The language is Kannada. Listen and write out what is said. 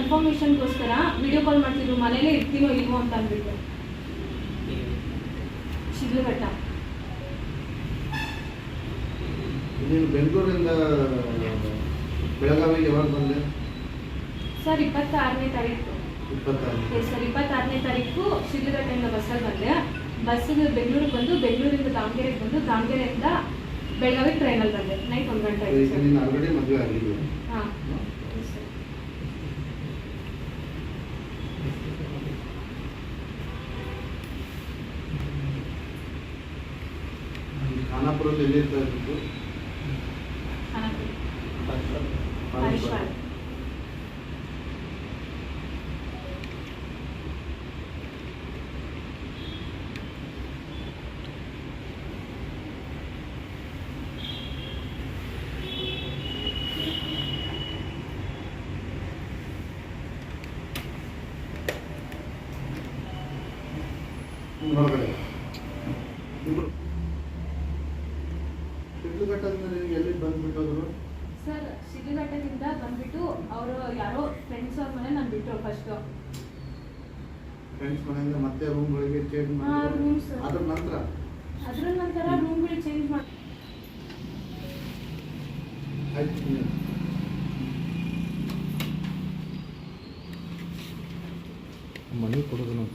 ಕನ್ಫರ್ಮೇಷನ್ಗೋಸ್ಕರ ವಿಡಿಯೋ ಕಾಲ್ ಮಾಡ್ತಿದ್ರು ಮನೇಲೇ ಇರ್ತೀನೋ ಇಲ್ವೋ ಅಂತ ಅಂದ್ಬಿಟ್ಟು. ಶಿಡ್ಲಘಟ್ಟ ನೀನು ಬೆಂಗಳೂರಿಂದ ಬೆಳಗಾವಿಗೆ ಯಾವಾಗ ಬಂದೆ? ಸರ್ ಇಪ್ಪತ್ತಾರನೇ ತಾರೀಕು. ಇಪ್ಪತ್ತಾರು ಸರ್ ಇಪ್ಪತ್ತಾರನೇ ತಾರೀಕು ಶಿಡ್ಲಘಟ್ಟೆಯಿಂದ ಬಸ್ಸಲ್ಲಿ ಬಂದೆ. ಬಸ್ಸಿಗೆ ಬೆಂಗಳೂರಿಗೆ ಬಂದು ಬೆಂಗಳೂರಿಂದ ದಾವಣಗೆರೆಗೆ ಬಂದು ದಾವಣಗೆರೆಯಿಂದ ಬೆಳಗಾವಿ ಟ್ರೈನಲ್ಲಿ ಬಂದೆ. ನೈಟ್ ಒಂದು ಗಂಟೆ ಆಗಿದೆ ಹಾಂ. ಎಸ್ ಸರ್ ಖಾನಾಪುರದಲ್ಲಿ ಎಲ್ಲಿ ಇರ್ತಾ ಎಲ್ಲಿ ಬಂದ್ಬಿಟ್ಟೋದ್ರು? ಸರ್ ಶಿಡ್ಲಘಟ್ಟದಿಂದ ಬಂದ್ಬಿಟ್ಟು ಅವರು ಯಾರೋ ಫ್ರೆಂಡ್ಸ್ ಅವ್ರ ಮನೆ ನಾನು ಬಿಟ್ಟರು ಫಸ್ಟ್ ಫ್ರೆಂಡ್ಸ್ ಮನೆಯಿಂದ ಮತ್ತೆ ರೂಮ್ಗಳಿಗೆ ಚೇಂಜ್ ಮಾಡಿ. ಅದ್ರ ನಂತರ? ಅದ್ರ ನಂತರ ರೂಮ್ಗಳು ಚೇಂಜ್ ಮಾಡಿ. ಮನೆ ಕೊಡೋದು ನಾವು